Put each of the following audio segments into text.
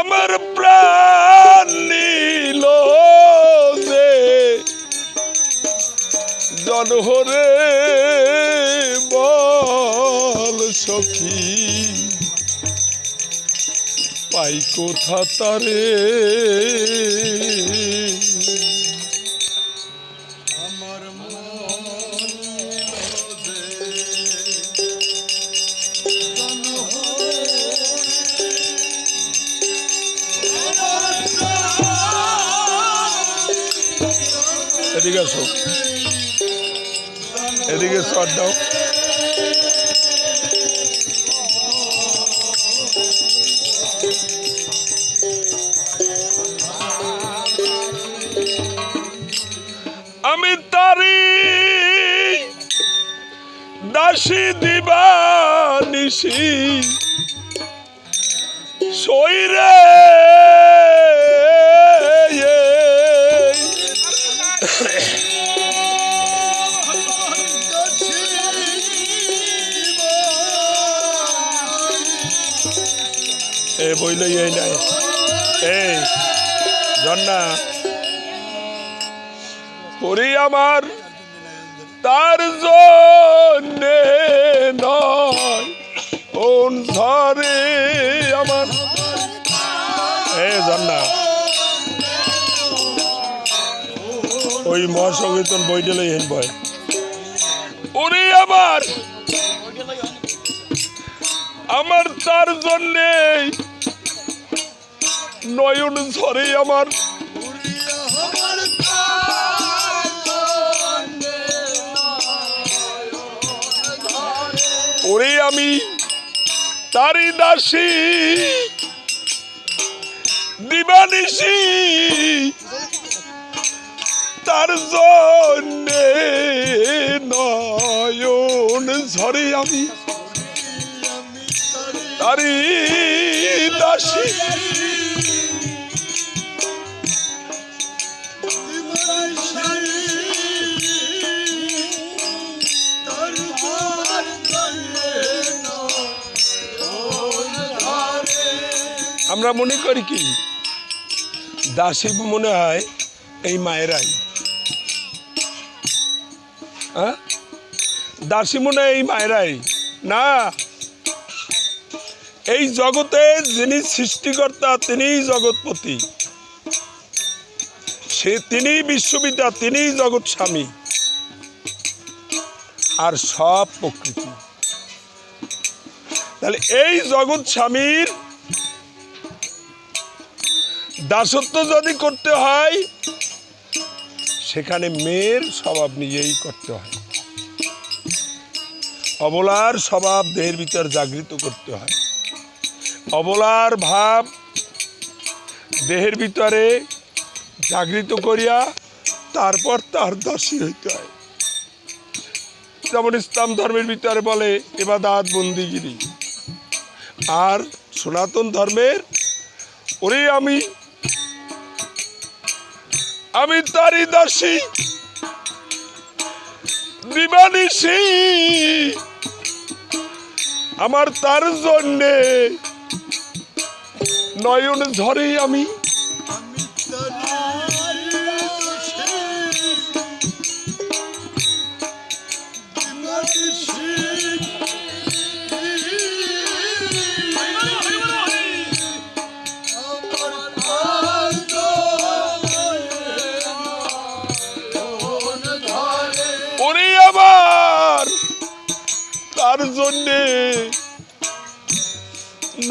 আমার প্রাণ নীল যে। জনহরে বল সখী পাই কোথা তারে? এদিকে শট দাও আমি তারি দাসী দিবা নিশি সইরে এ বইল এই নাই। এই, জন্না। করি আমার তার জন্যে নয় আমার। এ ওই মহাসংকীর্তন বইটা লই হেন বয়। ওরে আমার আমার তার জন্যে নয়ন ঝরে আমার। ওরে আমি তারি দাসী দিবানিসি তার নয়ন ঝরে আমি। তারি দাসী আমরা মনে করি কি? দাসী মনে হয় এই মায়েরাই। হ্যাঁ? দাসী মনে এই মায়েরাই। না। এই জগতে যিনি সৃষ্টিকর্তা, তিনিই জগৎপতি। সে তিনিই বিশ্ববিদ্যা, তিনিই জগৎ স্বামী। আর সব প্রকৃতি। তাহলে এই জগৎ স্বামীর দাসত্ব যদি করতে হয়, সেখানে মেয়ের স্বভাব নিজেই করতে হয়। অবলার স্বভাব দেহের ভিতর জাগৃত করতে হয়। অবলার ভাব দেহের ভিতরে জাগৃত করিয়া তারপর তার দাসী হইতে হয়। যেমন ইসলাম ধর্মের ভিতরে বলে, এবাদাত বন্দিগিরি। আর সনাতন ধর্মের, ওরে আমি আমি তারি দাসী। দিবানিসি আমার তার জন্যে নয়ন ঝরে আমি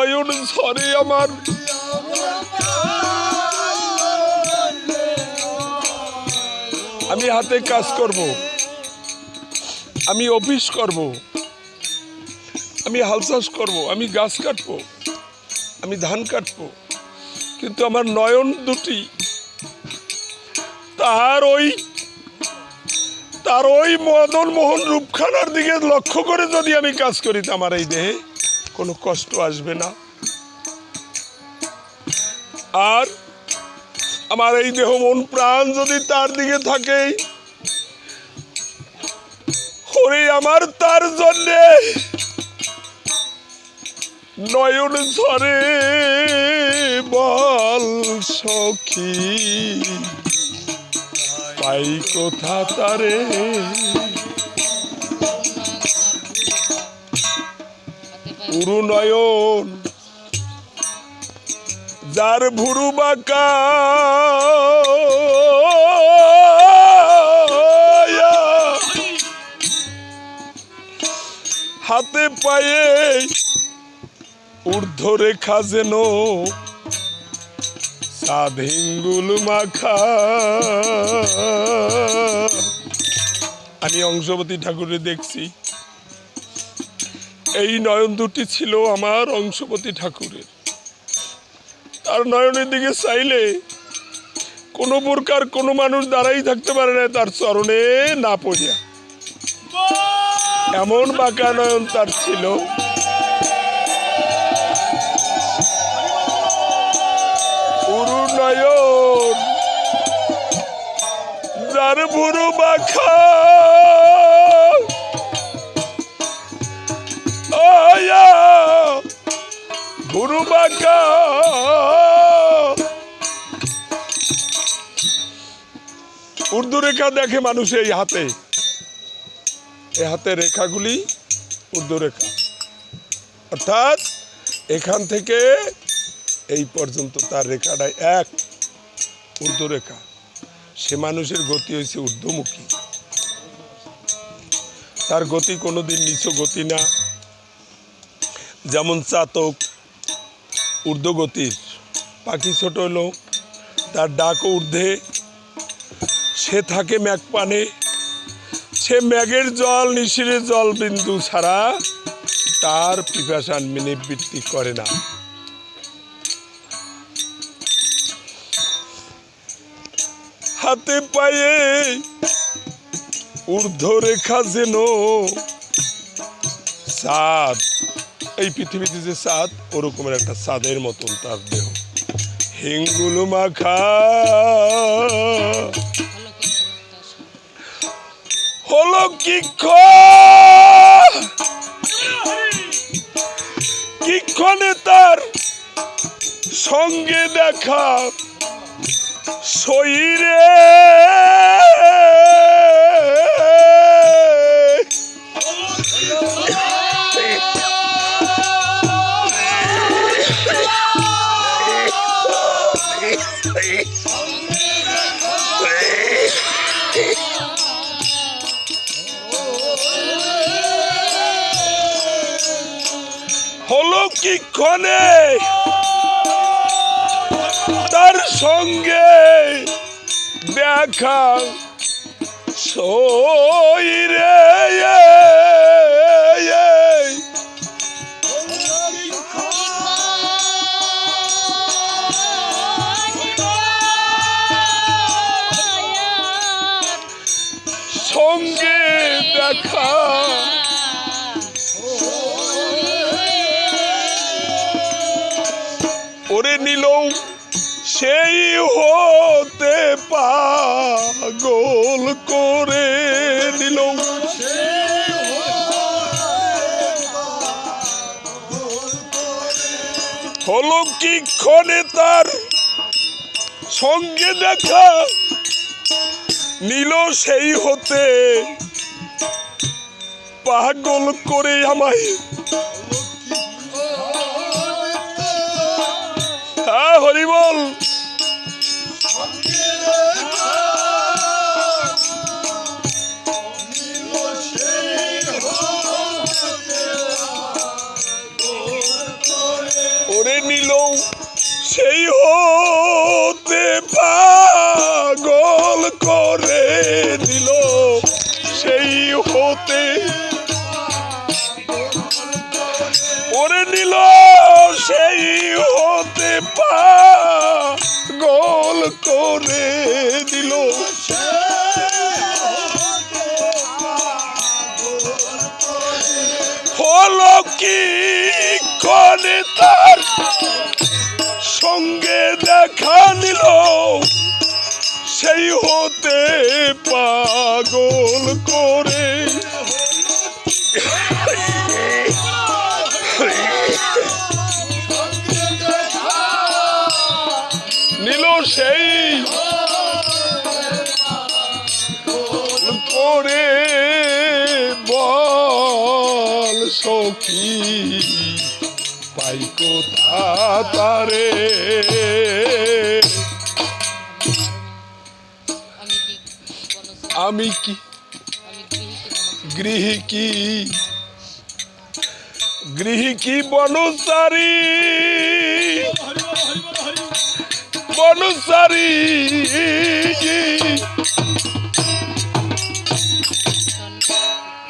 নয়ন ঝরে আমার। আমি হাতে কাজ করব। আমি অফিস করব। আমি হাল চাষ করব। আমি গাছ কাটবো। আমি ধান কাটবো। কিন্তু আমার নয়ন দুটি, তাহার ওই, তার ওই মদন মোহন রূপখানার দিকে লক্ষ্য করে যদি আমি কাজ করি আমার এই দেহে কোনো কষ্ট আসবে না। আর আমার এই দেহ মন প্রাণ যদি তার দিকে থাকে হরে আমার তার জন্যে নয়ন ঝরে বল সখী, পাই কোথা তারে? উরু নয়ন যার ভুরু বাঁকা। হাতে পায়ে ঊর্ধ্ব রেখা যেন সাধিঙ্গুল মাখা। আমি অংশবতী ঠাকুরের দেখছি। এই নয়ন দুটি ছিল আমার অংশপতি ঠাকুরের। তার নয়নের দিকে চাইলে কোনো প্রকার কোনো মানুষ দাঁড়াই থাকতে পারে না তার চরণে না পড়িয়া। এমন বাঁকা নয়ন তার ছিল। নয়ন, যার বুড়ো বাখা বাঁকা উর্দু রেখা দেখে মানুষ এই হাতে। এই হাতে রেখাগুলি উর্দু রেখা। অর্থাৎ এখান থেকে এই পর্যন্ত তার রেখাটাই এক উর্দু রেখা। সে মানুষের গতি হয়েছে ঊর্ধ্বমুখী। তার গতি কোনোদিন নিচু গতি না। যেমন চাতক ঊর্ধ্বগতির পাখি ছোট হলো তার ডাক ঊর্ধ্বে। সে থাকে ম্যাগ পানে। সে ম্যাগের জল, নিশিরে জল বিন্দু ছাড়া তার পিপাসান নিবৃত্তি করে না। হাতে পায়ে ঊর্ধ্ব রেখা যেন এই পৃথিবীতে যে সাদ, ওরকমের একটা সাদের মতন তার দেহ। হিঙ্গুল মাখা। হলো কি কিক্ষণে তার সঙ্গে দেখা? শরীরে সঙ্গে দেখা। ওরে নিল, সেই হতে পাগল করে নিল। হলো কি ক্ষণে তার সঙ্গে দেখা? নিল সেই হতে। পাগল করে আমায়। হ্যাঁ হরিবল। সেই কি? গৃহী কি বনসারি?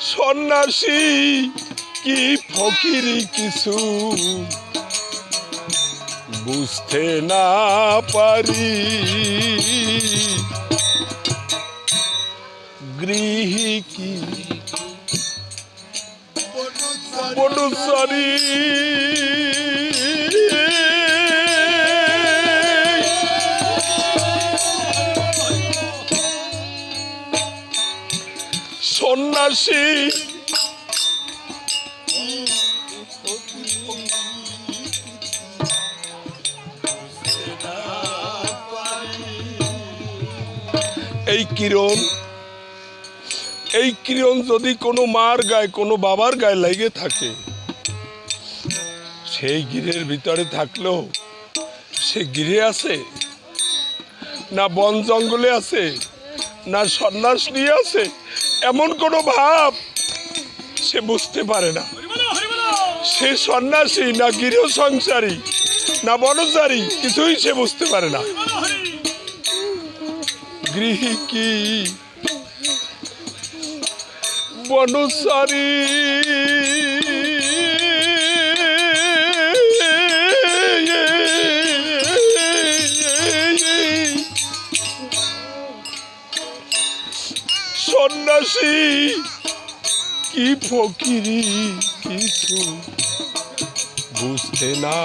সন্ন্যাসী কি ফকিরি কিছু? বুঝতে না পারি। গৃহী কি বনসারি সন্ন্যাসী এই কিরণ এই কিরণ যদি কোনো মার গায়ে, কোনো বাবার গায়ে লেগে থাকে, সেই গৃহের ভিতরে থাকলেও সে গৃহে আছে? না বন জঙ্গলে আছে? না সন্ন্যাস নিয়ে আছে? এমন কোনো ভাব সে বুঝতে পারে না। সে সন্ন্যাসী, না গৃহ সংসারী, না বনচারী কিছুই সে বুঝতে পারে না। গৃহী কি বনসারী। সন্ন্যাসী কি ফকিরি কিছু বুঝতে না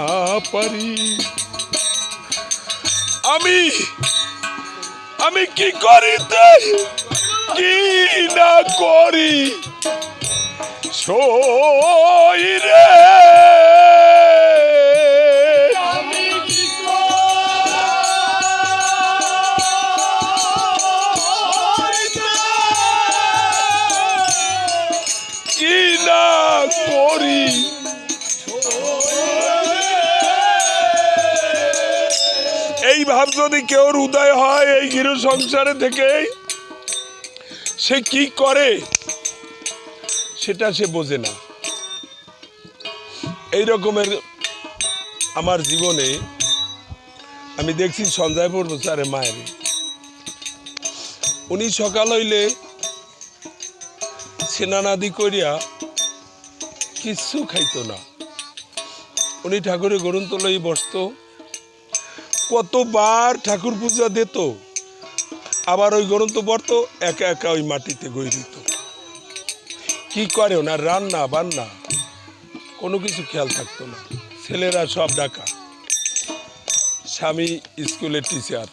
পারি। আমি আমি কি করিতে কি না করি। সই রে। কি না করি। এই ভাব যদি কেউ উদয় হয় এই গৃহ সংসারে থেকে সে কি করে? সেটা সে বোঝে না। এই রকমের আমার জীবনে আমি দেখছি সঞ্জয়পুর প্রচারে মায়ের। উনি সকাল হইলে সেনানাদি করিয়া কিচ্ছু খাইতো না। উনি ঠাকুরের গ্রন্থ লই বসতো। কতবার ঠাকুর পূজা দিত। আবার ওই গ্রন্থ বর্ত একা একা ওই মাটিতে গই দিত কি করে ওনার রান্না বান্না? কোনো কিছু খেয়াল থাকতো না। ছেলেরা সব ডাকা। স্বামী স্কুলের টিচার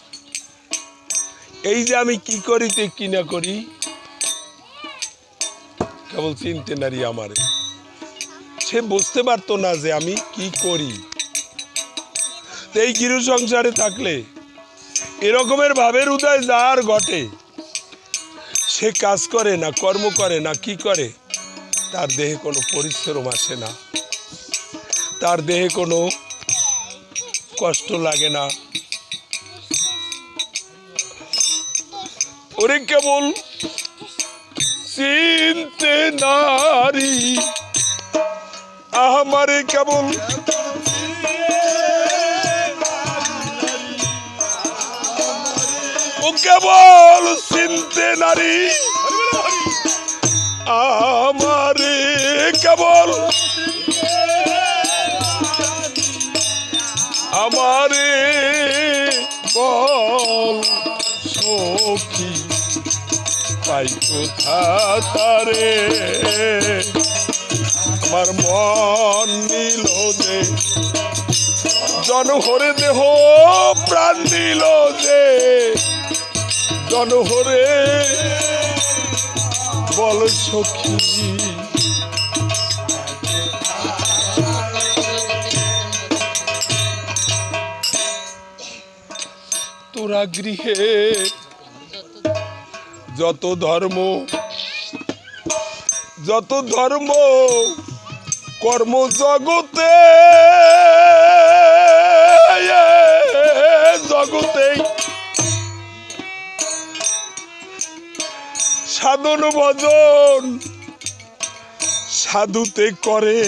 এই যে আমি কি করিতে কি না করি? কেবল চিনতে নারী আমারে। সে বুঝতে পারতো না যে আমি কি করি। এই গৃহ সংসারে থাকলে এরকমের ভাবের উদয় যার ঘটে, সে কাজ করে না, কর্ম করে না, কি করে? তার দেহে কোনো পরিশ্রম আসে না। তার দেহে কোনো কষ্ট লাগে না। ওরে কেবল চিনতে নারী আমারে কেবল ও কেবল চিনতে নারী। আমারে কেবল আমারে বল, সখী। পাই কোথা তারে আমার মন নিল যে জন হরে দেহ প্রাণ নিল যে। জনহরে বল সখী। তোরা গৃহে যত ধর্ম যত ধর্ম কর্ম জগতে জগতে সাধন ভজন সাধুতে করে।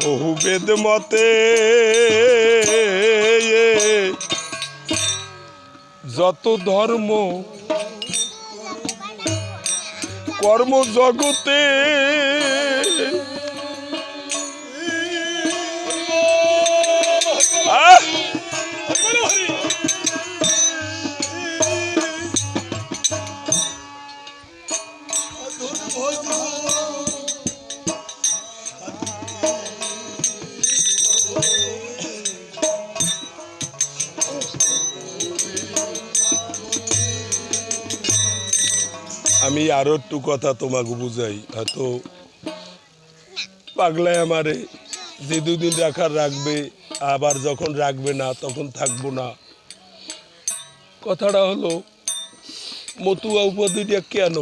বহু বেদ মতে যত ধর্ম কর্ম জগতে আমি আরও একটু কথা তোমাকে বুঝাই। হয়তো পাগলায় আমারে যে দুদিন রাখার রাখবে, আবার যখন রাখবে না, তখন থাকব না। কথাটা হলো, মতুয়া উপাধিটা কেন?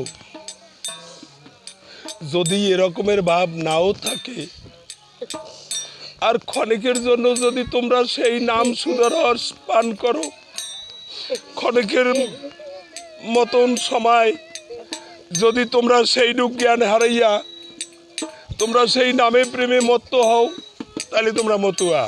যদি এরকমের ভাব নাও থাকে, আর ক্ষণিকের জন্য যদি তোমরা সেই নাম সুদর পান করো, ক্ষণিকের মতন সময় যদি তোমরা সেই রূপ জ্ঞান হারাইয়া তোমরা সেই নামে প্রেমে মত্ত হও, তাহলে তোমরা মতুয়া।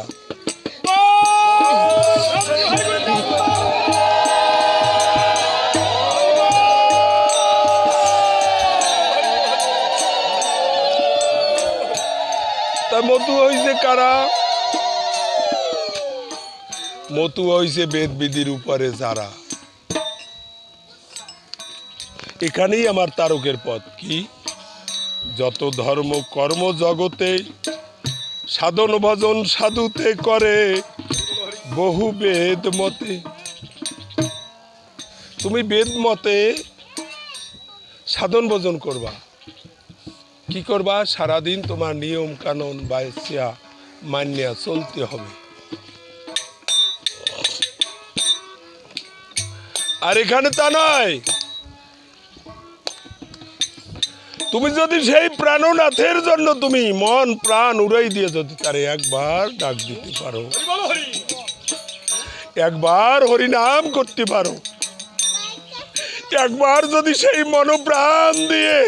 তা মতু হইছে কারা? মতু হইছে বেদ বিধির উপরে যারা। এখানেই আমার তারকের পথ। কি? যত ধর্ম কর্ম জগতে, সাধন ভজন সাধুতে করে, বহু বেদ মতে। তুমি বেদ মতে সাধন ভজন করবা। কি করবা? সারাদিন তোমার নিয়ম কানুন বায়সিয়া মান্যা চলতে হবে। আর এখানে তা নয়। তুমি যদি সেই প্রাণনাথের জন্য তুমি মন প্রাণ উড়াই দিয়ে যদি তারে একবার ডাক দিতে পারো। একবার হরিনাম করতে পারো। একবার যদি সেই মনোপ্রাণ দিয়ে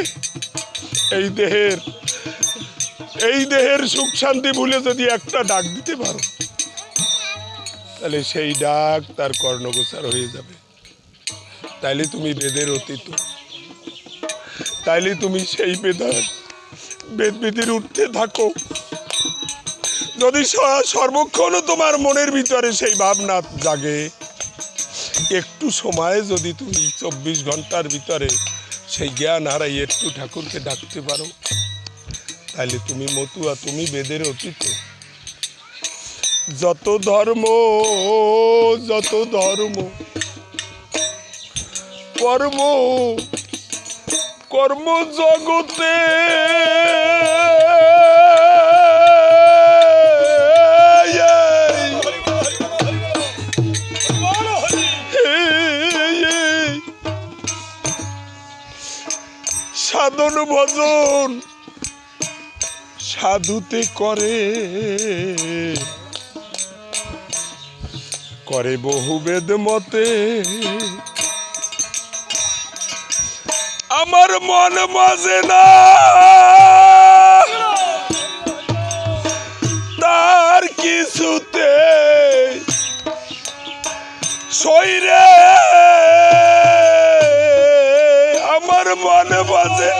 এই দেহের এই দেহের সুখ শান্তি ভুলে যদি একটা ডাক দিতে পারো তাহলে সেই ডাক তার কর্ণগোচার হয়ে যাবে। তাইলে তুমি বেদের অতীত। তাইলে তুমি সেই বেদার বেদ বিধির উঠতে থাকো। যদি সর্বক্ষণও তোমার মনের ভিতরে সেই ভাবনা জাগে, একটু সময়ে যদি তুমি চব্বিশ ঘণ্টার ভিতরে সেই জ্ঞান হারাই একটু ঠাকুরকে ডাকতে পারো তাহলে তুমি মতুয়া, তুমি বেদের অতীত। যত ধর্ম যত ধর্ম, কর্ম কর্ম জগতে। সাধন ভজন সাধুতে করে। করে বহু বেদ মতে। আমার মন মাঝে না। তার কিছুতে শরীরে আমার মন বাজে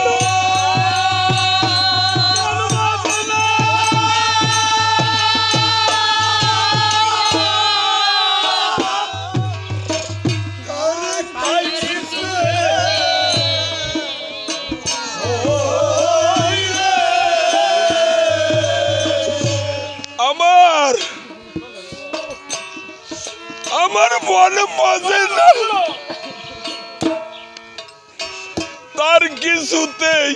আমার মনে বসে না। তার কিছুতেই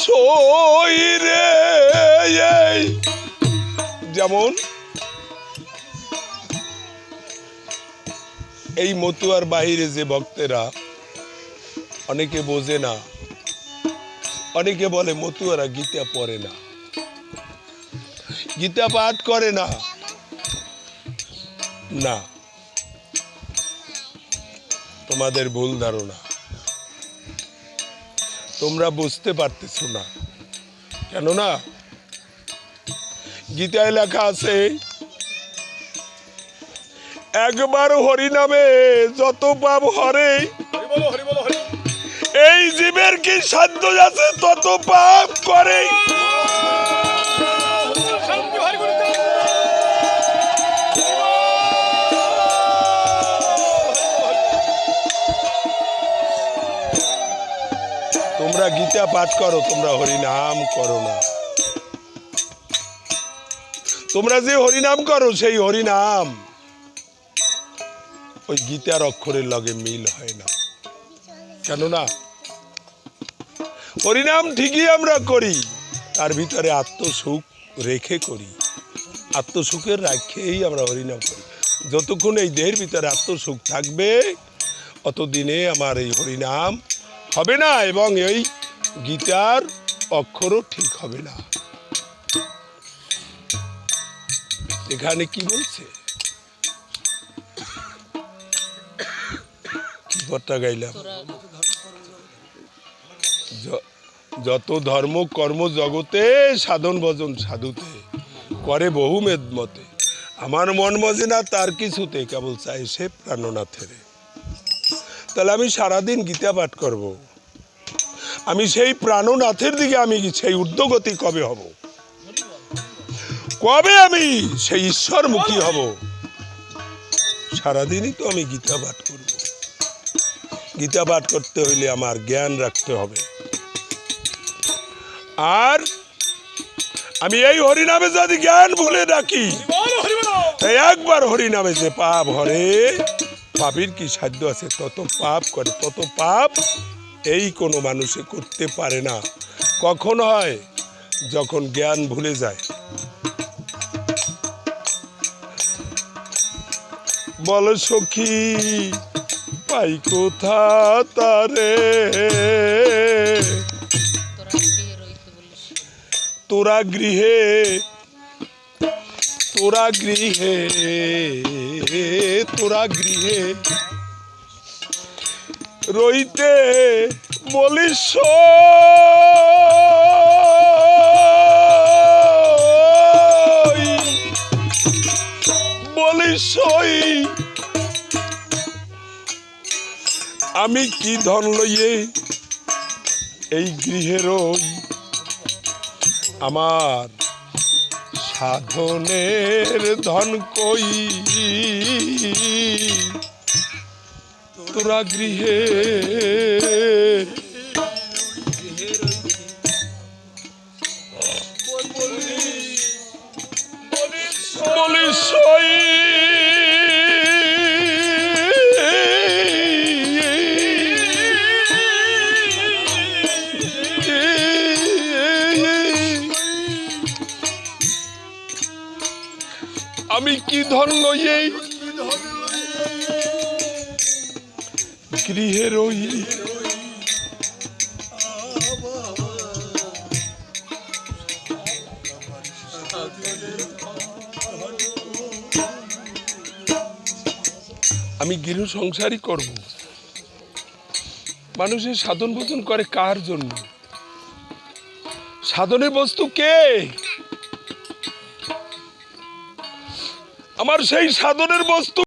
সইরে যেমন এই মতুয়ার বাহিরে যে ভক্তেরা অনেকে বোঝে না, অনেকে বলে মতুয়ারা গীতা পড়ে না। গীতা পাঠ করে না। না। তোমাদের ভুল ধারণা। তোমরা বুঝতে পারতেছো না। কেননা গীতায় লেখা আছে একবার হরি নামে যত পাপ হরে এই জীবের কি সাধ্য আছে তত পাপ করে? তোমরা গীতা পাঠ করো, তোমরা হরি নাম করো না। তোমরা যে হরি নাম করো, সেই হরি নাম ওই গীতার অক্ষরের লগে মিল হয় না। কেননা, হরিনাম ঠিকই আমরা করি, তার ভিতরে আত্মসুখ রেখে করি। আত্মসুখের রাখেই আমরা হরিনাম করি। যতক্ষণ এই দেহের ভিতরে আত্মসুখ থাকবে, অতদিনে আমার এই হরিনাম হবে না এবং এই গীতার অক্ষরও ঠিক হবে না। এখানে কি বলছে? কি গাইলাম। যত ধর্ম কর্ম জগতে, সাধন ভজন সাধুতে, করে বহু মেদমতে আমার মন মজে না তার কিছুতে, কেবল চাই সে প্রাণনাথের। তাহলে আমি সারাদিন গীতা পাঠ করব। আমি সেই প্রাণনাথের দিকে আমি সেই ঊর্ধ্বগতি কবে হব? কবে আমি সেই ঈশ্বরমুখী হব? সারাদিনই তো আমি গীতা পাঠ করব। গীতা পাঠ করতে হইলে আমার জ্ঞান রাখতে হবে। আর আমি এই হরিনামে যদি জ্ঞান ভুলে ডাকি একবার হরিনামে যে পাপ হরে পাপের কি সাধ্য আছে? তত পাপ করে, তত পাপ এই কোনো মানুষে করতে পারে না। কখন হয়? যখন জ্ঞান ভুলে যায়। বল সখী, পাই কোথা তারে? তোরা গৃহে তোরা গৃহে তোরা গৃহে গৃহে রইতে বলিস। বলিস। আমি কি ধন লইয়ে এই গৃহের আমার সাধনের ধন কই? তোরা গৃহে কি ধন্য এই গৃহে রই। আমি গৃহ সংসারই করব। মানুষের সাধন ভোজন করে কার জন্য? সাধনের বস্তু কে? আমার সেই সাধনের বস্তু